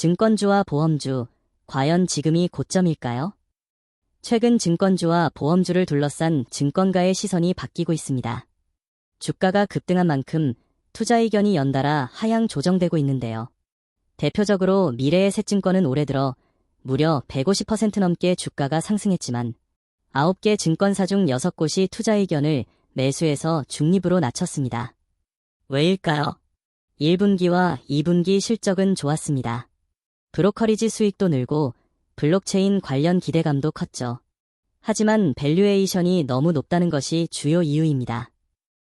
증권주와 보험주, 과연 지금이 고점일까요? 최근 증권주와 보험주를 둘러싼 증권가의 시선이 바뀌고 있습니다. 주가가 급등한 만큼 투자 의견이 연달아 하향 조정되고 있는데요. 대표적으로 미래의 새 증권은 올해 들어 무려 150% 넘게 주가가 상승했지만 9개 증권사 중 6곳이 투자 의견을 매수해서 중립으로 낮췄습니다. 왜일까요? 1분기와 2분기 실적은 좋았습니다. 브로커리지 수익도 늘고 블록체인 관련 기대감도 컸죠. 하지만 밸류에이션이 너무 높다는 것이 주요 이유입니다.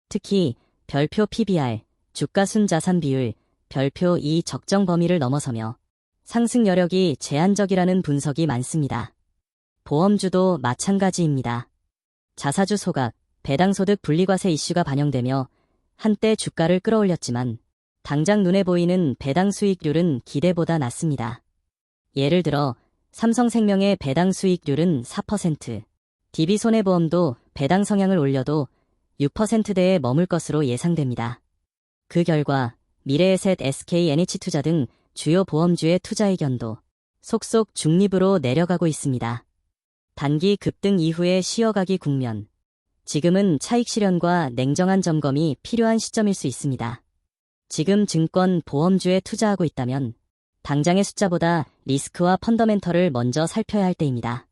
특히 별표 PBR, 주가 순자산 비율, 별표 이 적정 범위를 넘어서며 상승 여력이 제한적이라는 분석이 많습니다. 보험주도 마찬가지입니다. 자사주 소각, 배당소득 분리과세 이슈가 반영되며 한때 주가를 끌어올렸지만 당장 눈에 보이는 배당 수익률은 기대보다 낮습니다. 예를 들어 삼성생명의 배당 수익률은 4%, DB손해보험도 배당 성향을 올려도 6%대에 머물 것으로 예상됩니다. 그 결과 미래에셋 SKNH투자 등 주요 보험주의 투자 의견도 속속 중립으로 내려가고 있습니다. 단기 급등 이후의 쉬어가기 국면. 지금은 차익 실현과 냉정한 점검이 필요한 시점일 수 있습니다. 지금 증권, 보험주에 투자하고 있다면 당장의 숫자보다 리스크와 펀더멘털을 먼저 살펴야 할 때입니다.